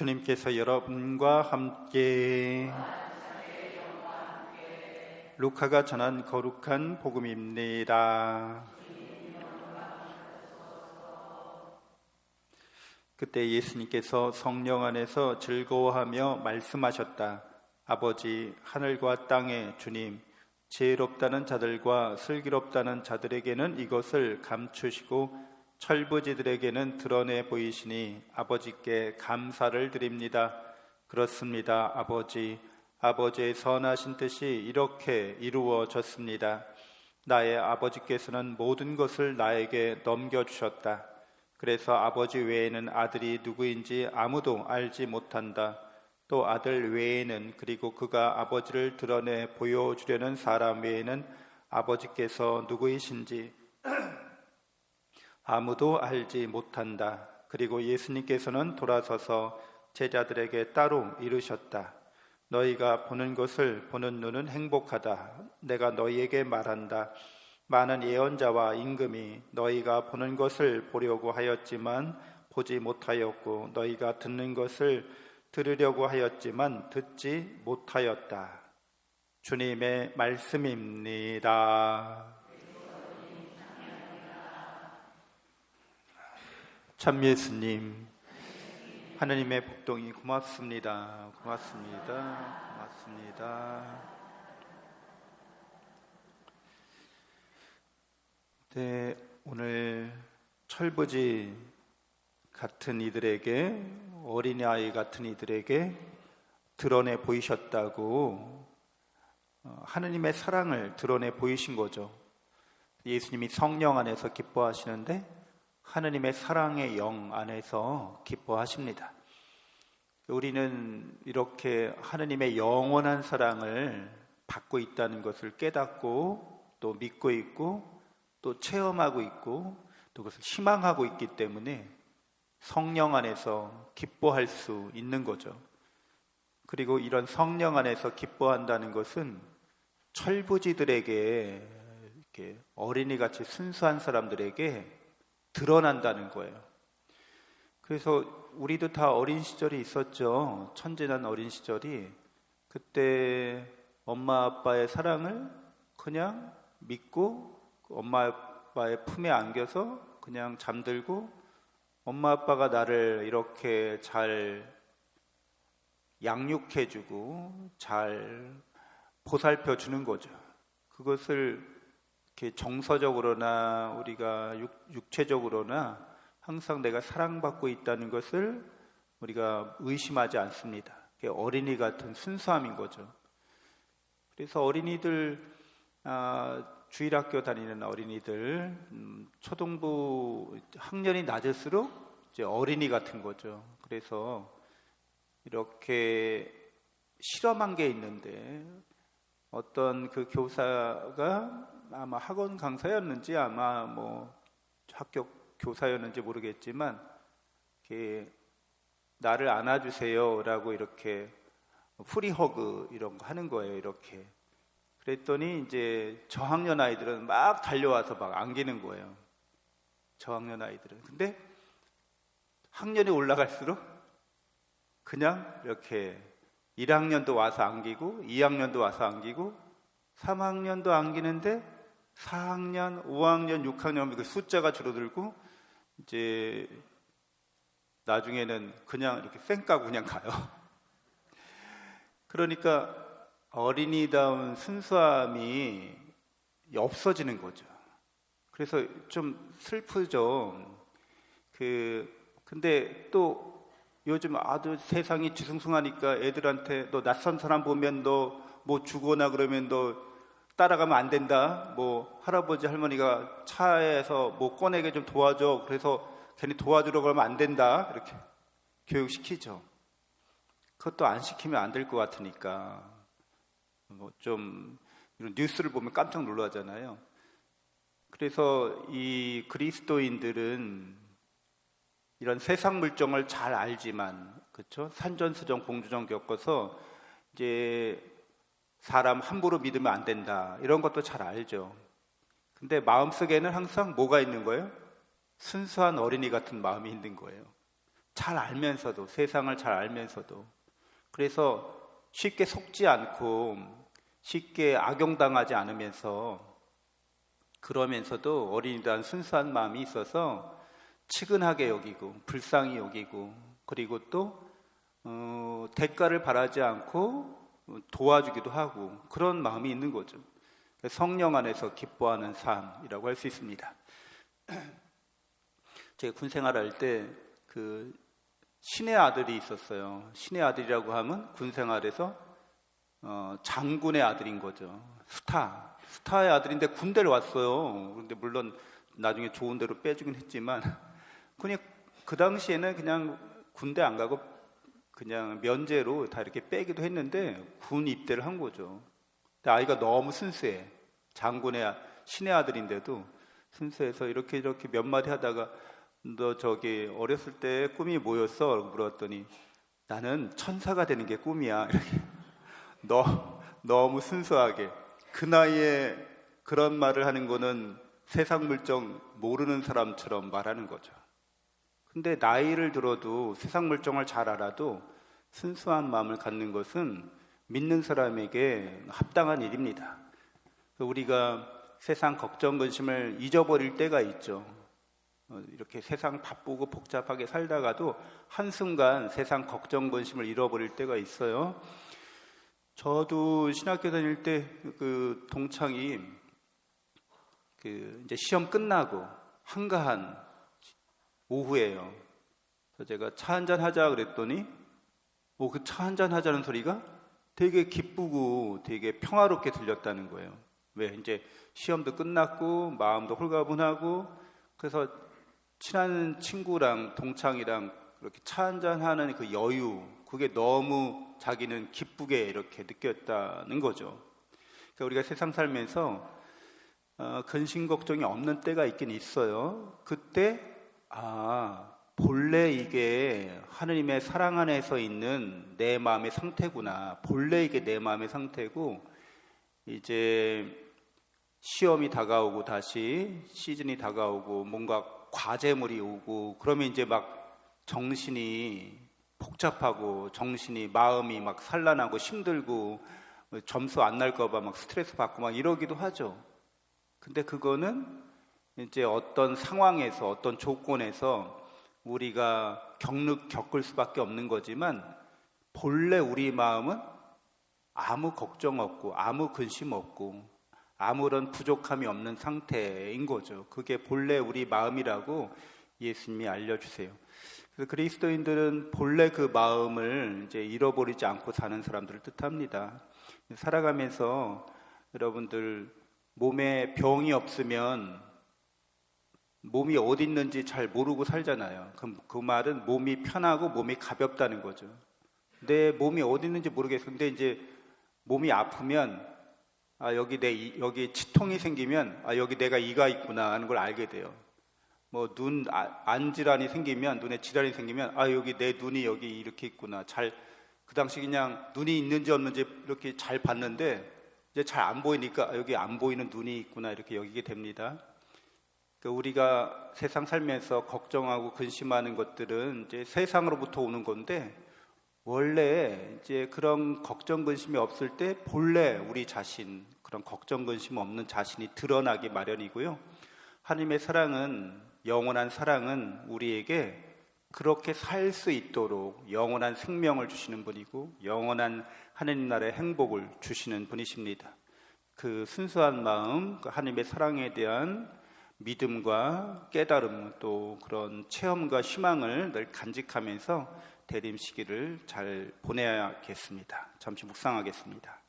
주님께서 여러분과 함께 루카가 전한 거룩한 복음입니다. 그때 예수님께서 성령 안에서 즐거워하며 말씀하셨다. 아버지, 하늘과 땅의 주님, 지혜롭다는 자들과 슬기롭다는 자들에게는 이것을 감추시고 철부지들에게는 드러내 보이시니 아버지께 감사를 드립니다. 그렇습니다. 아버지, 아버지의 선하신 뜻이 이렇게 이루어졌습니다. 나의 아버지께서는 모든 것을 나에게 넘겨주셨다. 그래서 아버지 외에는 아들이 누구인지 아무도 알지 못한다. 또 아들 외에는 그리고 그가 아버지를 드러내 보여주려는 사람 외에는 아버지께서 누구이신지 아무도 알지 못한다. 그리고 예수님께서는 돌아서서 제자들에게 따로 이르셨다. 너희가 보는 것을 보는 눈은 행복하다. 내가 너희에게 말한다. 많은 예언자와 임금이 너희가 보는 것을 보려고 하였지만 보지 못하였고 너희가 듣는 것을 들으려고 하였지만 듣지 못하였다. 주님의 말씀입니다. 참 예수님, 하나님의 복동이 고맙습니다. 고맙습니다. 고맙습니다. 네, 오늘 철부지 같은 이들에게 어린아이 같은 이들에게 드러내 보이셨다고 어, 하느님의 사랑을 드러내 보이신 거죠. 예수님이 성령 안에서 기뻐하시는데 하느님의 사랑의 영 안에서 기뻐하십니다. 우리는 이렇게 하느님의 영원한 사랑을 받고 있다는 것을 깨닫고 또 믿고 있고 또 체험하고 있고 또 그것을 희망하고 있기 때문에 성령 안에서 기뻐할 수 있는 거죠. 그리고 이런 성령 안에서 기뻐한다는 것은 철부지들에게 이렇게 어린이 같이 순수한 사람들에게 드러난다는 거예요. 그래서 우리도 다 어린 시절이 있었죠. 천진한 어린 시절이. 그때 엄마 아빠의 사랑을 그냥 믿고 엄마 아빠의 품에 안겨서 그냥 잠들고 엄마 아빠가 나를 이렇게 잘 양육해주고 잘 보살펴 주는 거죠. 그것을 이렇게 정서적으로나 우리가 육, 체적으로나 항상 내가 사랑받고 있다는 것을 우리가 의심하지 않습니다. 어린이 같은 순수함인 거죠. 그래서 어린이들 아, 주일학교 다니는 어린이들 음, 초등부 학년이 낮을수록 이제 어린이 같은 거죠. 그래서 이렇게 실험한 게 있는데 어떤 그 교사가 아마 학원 강사였는지 아마 뭐 학교 교사였는지 모르겠지만 이렇게 나를 안아주세요라고 이렇게 프리허그 이런 거 하는 거예요 이렇게. 그랬더니 이제 저학년 아이들은 막 달려와서 막 안기는 거예요. 저학년 아이들은. 근데 학년이 올라갈수록 그냥 이렇게 1학년도 와서 안기고 2학년도 와서 안기고 3학년도 안기는데 4학년, 5학년, 6학년 그 숫자가 줄어들고 이제 나중에는 그냥 이렇게 쌩까고 그냥 가요. 그러니까 어린이다운 순수함이 없어지는 거죠. 그래서 좀 슬프죠. 그 근데 또 요즘 아주 세상이 뒤숭숭하니까 애들한테 너 낯선 사람 보면 너 뭐 주거나 그러면 너 따라가면 안 된다. 뭐 할아버지 할머니가 차에서 뭐 꺼내게 좀 도와줘. 그래서 괜히 도와주려고 하면 안 된다. 이렇게 교육시키죠. 그것도 안 시키면 안 될 것 같으니까 뭐 좀 이런 뉴스를 보면 깜짝 놀라잖아요. 그래서 이 그리스도인들은 이런 세상 물정을 잘 알지만 그렇죠? 산전수정 공주정 겪어서 이제 사람 함부로 믿으면 안 된다. 이런 것도 잘 알죠. 근데 마음속에는 항상 뭐가 있는 거예요? 순수한 어린이 같은 마음이 있는 거예요. 잘 알면서도 세상을 잘 알면서도 그래서 쉽게 속지 않고 쉽게 악용당하지 않으면서 그러면서도 어린이단 순수한 마음이 있어서 측은하게 여기고 불쌍히 여기고 그리고 또 어, 대가를 바라지 않고 도와주기도 하고 그런 마음이 있는 거죠. 성령 안에서 기뻐하는 삶이라고 할 수 있습니다. 제가 군 생활할 때 그 신의 아들이 있었어요. 신의 아들이라고 하면 군 생활에서 어, 장군의 아들인 거죠. 스타, 스타의 아들인데 군대를 왔어요. 그런데 물론 나중에 좋은 대로 빼주긴 했지만 그냥 그 당시에는 그냥 군대 안 가고 그냥 면제로 다 이렇게 빼기도 했는데 군 입대를 한 거죠. 아이가 너무 순수해. 장군의 신의 아들인데도 순수해서 이렇게 이렇게 몇 마디 하다가 너 저기 어렸을 때 꿈이 뭐였어? 물었더니 나는 천사가 되는 게 꿈이야. 이렇게 너 너무 순수하게 그 나이에 그런 말을 하는 거는 세상 물정 모르는 사람처럼 말하는 거죠. 근데 나이를 들어도 세상 물정을 잘 알아도 순수한 마음을 갖는 것은 믿는 사람에게 합당한 일입니다. 우리가 세상 걱정 근심을 잊어버릴 때가 있죠. 어, 이렇게 세상 바쁘고 복잡하게 살다가도 한순간 세상 걱정 근심을 잃어버릴 때가 있어요. 저도 신학교 다닐 때 그 동창이 그 이제 시험 끝나고 한가한 오후에요. 그래서 제가 차 한잔 하자 그랬더니 뭐 그 차 한잔 하자는 소리가 되게 기쁘고 되게 평화롭게 들렸다는 거예요. 왜 이제 시험도 끝났고 마음도 홀가분하고 그래서 친한 친구랑 동창이랑 그렇게 차 한잔 하는 그 여유 그게 너무 자기는 기쁘게 이렇게 느꼈다는 거죠. 그러니까 우리가 세상 살면서 어, 근심 걱정이 없는 때가 있긴 있어요. 그때 아 본래 이게 하느님의 사랑 안에서 있는 내 마음의 상태구나. 본래 이게 내 마음의 상태고 이제 시험이 다가오고 다시 시즌이 다가오고 뭔가 과제물이 오고 그러면 이제 막 정신이 복잡하고 정신이 마음이 막 산란하고 힘들고 점수 안 날까봐 막 스트레스 받고 막 이러기도 하죠. 근데 그거는 이제 어떤 상황에서 어떤 조건에서 우리가 겪는 겪을 수밖에 없는 거지만 본래 우리 마음은 아무 걱정 없고 아무 근심 없고 아무런 부족함이 없는 상태인 거죠. 그게 본래 우리 마음이라고 예수님이 알려주세요. 그래서 그리스도인들은 본래 그 마음을 이제 잃어버리지 않고 사는 사람들을 뜻합니다. 살아가면서 여러분들 몸에 병이 없으면 몸이 어디 있는지 잘 모르고 살잖아요. 그럼 그 말은 몸이 편하고 몸이 가볍다는 거죠. 내 몸이 어디 있는지 모르겠어. 근데 이제 몸이 아프면 아 여기 내 여기 치통이 생기면 아 여기 내가 이가 있구나 하는 걸 알게 돼요. 뭐눈 아, 안질환이 생기면 눈에 질환이 생기면 아 여기 내 눈이 여기 이렇게 있구나 잘 그 당시 그냥 눈이 있는지 없는지 이렇게 잘 봤는데 이제 잘 안 보이니까 아, 여기 안 보이는 눈이 있구나 이렇게 여기게 됩니다. 그러니까 우리가 세상 살면서 걱정하고 근심하는 것들은 이제 세상으로부터 오는 건데 원래 이제 그런 걱정 근심이 없을 때 본래 우리 자신 그런 걱정 근심 없는 자신이 드러나기 마련이고요. 하나님의 사랑은 영원한 사랑은 우리에게 그렇게 살 수 있도록 영원한 생명을 주시는 분이고 영원한 하느님 나라의 행복을 주시는 분이십니다. 그 순수한 마음, 그 하나님의 사랑에 대한 믿음과 깨달음 또 그런 체험과 희망을 늘 간직하면서 대림 시기를 잘 보내야겠습니다. 잠시 묵상하겠습니다.